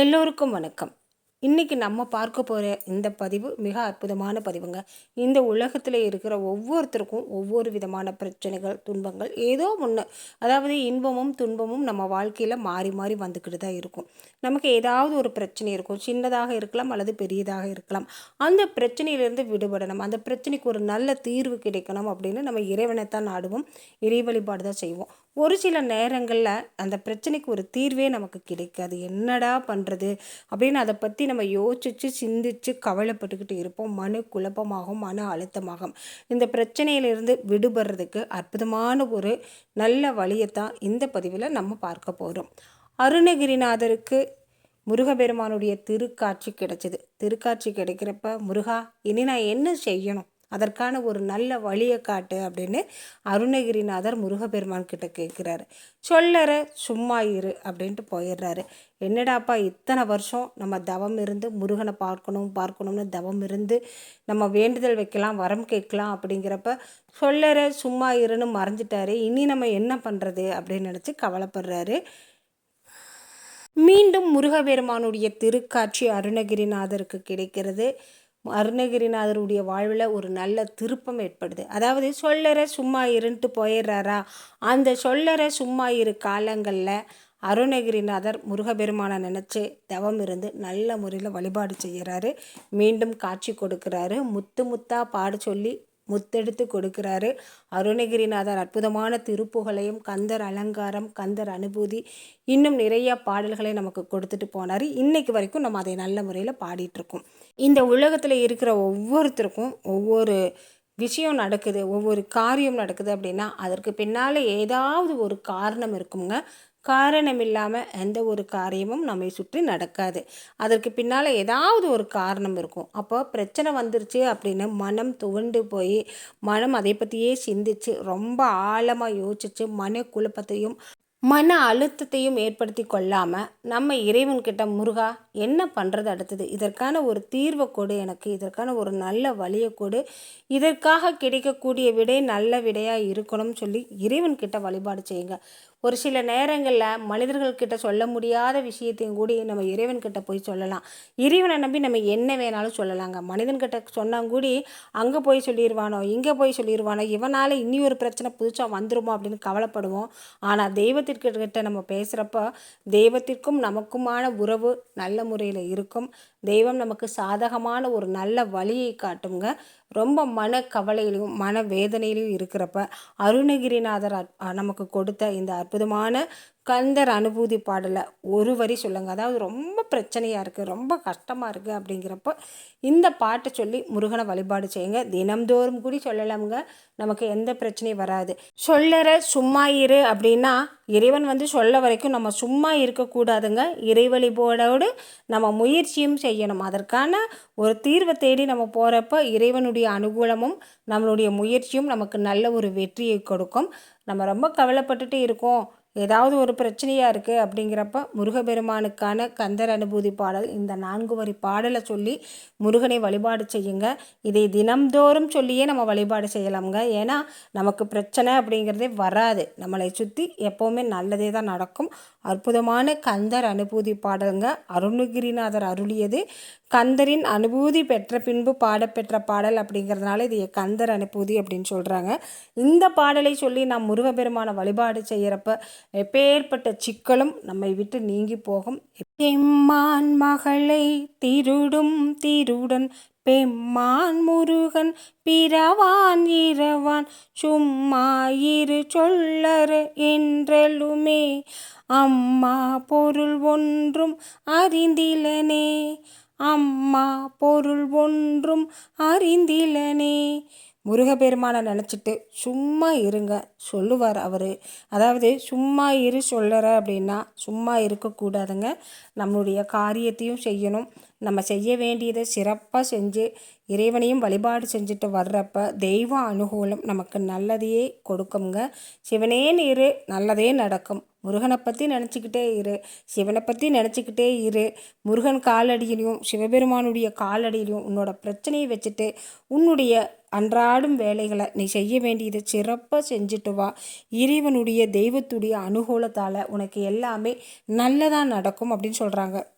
எல்லோருக்கும் வணக்கம். இன்றைக்கி நம்ம பார்க்க போகிற இந்த பதிவு மிக அற்புதமான பதிவுங்க. இந்த உலகத்தில் இருக்கிற ஒவ்வொருத்தருக்கும் ஒவ்வொரு விதமான பிரச்சனைகள் துன்பங்கள் ஏதோ ஒன்று அதாவது இன்பமும் துன்பமும் நம்ம வாழ்க்கையில் மாறி மாறி வந்துக்கிட்டு தான் இருக்கும். நமக்கு ஏதாவது ஒரு பிரச்சனை இருக்கும். சின்னதாக இருக்கலாம் அல்லது பெரியதாக இருக்கலாம். அந்த பிரச்சனையிலேருந்து விடுபடணும். அந்த பிரச்சனைக்கு ஒரு நல்ல தீர்வு கிடைக்கணும் அப்படின்னு நம்ம இறைவனை தான் நாடுவோம். இறை வழிபாடு தான் செய்வோம். ஒரு சில நேரங்களில் அந்த பிரச்சனைக்கு ஒரு தீர்வே நமக்கு கிடைக்காது. என்னடா பண்ணுறது அப்படின்னு அதை பற்றி நம்ம யோசிச்சு சிந்திச்சு கவலைப்பட்டுக்கிட்டு இருப்போம். மனு குழப்பமாகும் மன அழுத்தமாகும். இந்த பிரச்சனையிலிருந்து விடுபடுறதுக்கு அற்புதமான ஒரு நல்ல வழியைத்தான் இந்த பதிவில் நம்ம பார்க்க போகிறோம் அருணகிரிநாதருக்கு முருகபெருமானுடைய திருக்காட்சி கிடைச்சிது. திருக்காட்சி கிடைக்கிறப்ப முருகா இனி நான் என்ன செய்யணும்? அதற்கான ஒரு நல்ல வழியை காட்டு அப்படின்னு அருணகிரிநாதர் முருகப்பெருமான் கிட்ட கேட்குறாரு சொல்லற சும்மா இரு அப்படின்ட்டு போயிடுறாரு. என்னடாப்பா இத்தனை வருஷம் நம்ம தவம் இருந்து முருகனை பார்க்கணும் பார்க்கணும்னு தவம் இருந்து நம்ம வேண்டுதல் வைக்கலாம் வரம் கேட்கலாம் அப்படிங்கிறப்ப சொல்லற சும்மா இருன்னு மறைஞ்சிட்டாரு. இனி நம்ம என்ன பண்ணுறது அப்படின்னு நினச்சி கவலைப்படுறாரு. மீண்டும் முருகபெருமானுடைய திருக்காட்சி அருணகிரிநாதருக்கு கிடைக்கிறது. அருணகிரிநாதருடைய வாழ்வில் ஒரு நல்ல திருப்பம் ஏற்படுது. அதாவது சொல்லற சும்மா இருன்ட்டு போயிடுறாரா அந்த சொல்லற சும்மா இரு காலங்களில் அருணகிரிநாதர் முருகபெருமானை நினச்சி தவம் இருந்து நல்ல முறையில் வழிபாடு செய்கிறாரு மீண்டும் காட்சி கொடுக்குறாரு. முத்து முத்தாக பாட சொல்லி முத்தெடுத்து கொடுக்கிறாரு. அருணகிரிநாதர் அற்புதமான திருப்புகளையும் கந்தர் அலங்காரம் கந்தர் அனுபூதி இன்னும் நிறைய பாடல்களை நமக்கு கொடுத்துட்டு போனார். இன்னைக்கு வரைக்கும் நம்ம அதை நல்ல முறையில் பாடிட்டுருக்கோம். இந்த உலகத்தில் இருக்கிற ஒவ்வொருத்தருக்கும் ஒவ்வொரு விஷயம் நடக்குது ஒவ்வொரு காரியம் நடக்குது அப்படின்னா அதற்கு பின்னால் ஏதாவது ஒரு காரணம் இருக்குங்க. காரணம் இல்லாமல் எந்த ஒரு காரியமும் நம்மை சுற்றி நடக்காது. அதற்கு பின்னால் ஏதாவது ஒரு காரணம் இருக்கும். அப்போ பிரச்சனை வந்துருச்சு அப்படின்னு மனம் துவண்டு போய் மனம் அதை பற்றியே சிந்திச்சு ரொம்ப ஆழமாக யோசிச்சு மன குழப்பத்தையும் மன அழுத்தத்தையும் ஏற்படுத்தி கொள்ளாமல் நம்ம இறைவன்கிட்ட முருகா என்ன பண்ணுறது அடுத்தது? இதற்கான ஒரு தீர்வை கொடு எனக்கு. இதற்கான ஒரு நல்ல வழியை கொடு. இதற்காக கிடைக்கக்கூடிய விடை நல்ல விடையாக இருக்கணும்னு சொல்லி இறைவன்கிட்ட வழிபாடு செய்யுங்க. ஒரு சில நேரங்களில் மனிதர்கள்கிட்ட சொல்ல முடியாத விஷயத்தையும் கூடி நம்ம இறைவன்கிட்ட போய் சொல்லலாம். இறைவனை நம்பி நம்ம என்ன வேணாலும் சொல்லலாங்க. மனிதன்கிட்ட சொன்னாங்க கூடி அங்கே போய் சொல்லிடுவானோ இங்கே போய் சொல்லிடுவானோ இவனால் இனி ஒரு பிரச்சனை புதுசாக வந்துடுமோ அப்படின்னு கவலைப்படுவோம். ஆனால் தெய்வத்திற்கிட்ட நம்ம பேசுகிறப்ப தெய்வத்திற்கும் நமக்குமான உறவு நல்ல முறையில் இருக்கும். தெய்வம் நமக்கு சாதகமான ஒரு நல்ல வழியை காட்டுங்க ரொம்ப மன கவலையிலையும் மன வேதனையிலையும் இருக்கிறப்ப அருணகிரிநாதர் நமக்கு கொடுத்த இந்த அற்புதமான கந்தர் அனுபூதி பாடலை ஒரு வரி சொல்லுங்க. அதாவது ரொம்ப பிரச்சனையாக இருக்குது ரொம்ப கஷ்டமாக இருக்குது அப்படிங்கிறப்ப இந்த பாட்டை சொல்லி முருகனை வழிபாடு செய்யுங்க. தினம்தோறும் கூடி சொல்லலாமுங்க. நமக்கு எந்த பிரச்சனையும் வராது. சொல்லற சும்மா இரு அப்படின்னா இறைவன் வந்து சொல்ல வரைக்கும் நம்ம சும்மா இருக்கக்கூடாதுங்க இறை வழிபாடோடு நம்ம முயற்சியும் செய்யணும். அதற்கான ஒரு தீர்வை தேடி நம்ம போகிறப்ப இறைவனுடைய அனுகூலமும் நம்மளுடைய முயற்சியும் நமக்கு நல்ல ஒரு வெற்றியை கொடுக்கும். நம்ம ரொம்ப கவலைப்பட்டுட்டு இருக்கோம். ஏதாவது ஒரு பிரச்சனையாக இருக்குது அப்படிங்கிறப்ப முருகபெருமானுக்கான கந்தர் அனுபூதி பாடல் இந்த நான்கு வரி பாடலை சொல்லி முருகனை வழிபாடு செய்யுங்க. இதை தினம்தோறும் சொல்லியே நம்ம வழிபாடு செய்யலாமுங்க. ஏன்னா நமக்கு பிரச்சனை அப்படிங்கிறதே வராது. நம்மளை சுற்றி எப்போவுமே நல்லதே தான் நடக்கும். அற்புதமான கந்தர் அனுபூதி பாடலுங்க. அருணகிரிநாதர் அருளியது. கந்தரின் அனுபூதி பெற்ற பின்பு பாடப்பெற்ற பாடல் அப்படிங்கிறதுனால இது கந்தர் அனுபூதி அப்படின்னு சொல்கிறாங்க இந்த பாடலை சொல்லி நாம் முருகபெருமான வழிபாடு செய்கிறப்ப எப்பேற்பட்ட சிக்கலும் நம்மை விட்டு நீங்கி போகும். எம்மான் மகளை திருடும் திருடன் பெம்மான் முருகன் பிறவான் இரவான். சும்மா இரு சொல்லற என்றலுமே அம்மா பொருள் ஒன்றும் அறிந்திலனே அம்மா பொருள் ஒன்றும் அறிந்திலனே. முருகப்பெருமானை நினச்சிட்டு சும்மா இருங்க சொல்லுவார் அவர். அதாவது சும்மா இரு சொல்லற அப்படின்னா சும்மா இருக்கக்கூடாதுங்க. நம்மளுடைய காரியத்தையும் செய்யணும். நம்ம செய்ய வேண்டியதை சிறப்பாக செஞ்சு இறைவனையும் வழிபாடு செஞ்சுட்டு வர்றப்ப தெய்வ அனுகூலம் நமக்கு நல்லதையே கொடுக்குங்க சிவனே இரு நல்லதே நடக்கும். முருகனை பற்றி நினச்சிக்கிட்டே இரு. சிவனை பற்றி நினச்சிக்கிட்டே இரு. முருகன் காலடியிலையும் சிவபெருமானுடைய காலடியிலையும் உன்னோட பிரச்சனையை வச்சுட்டு உன்னுடைய அன்றாடும் வேலைகளை நீ செய்ய வேண்டியதை சிறப்பாக செஞ்சுட்டு வா. இறைவனுடைய தெய்வத்துடைய அனுகூலத்தால் உனக்கு எல்லாமே நல்லதாக நடக்கும் அப்படின்னு சொல்கிறாங்க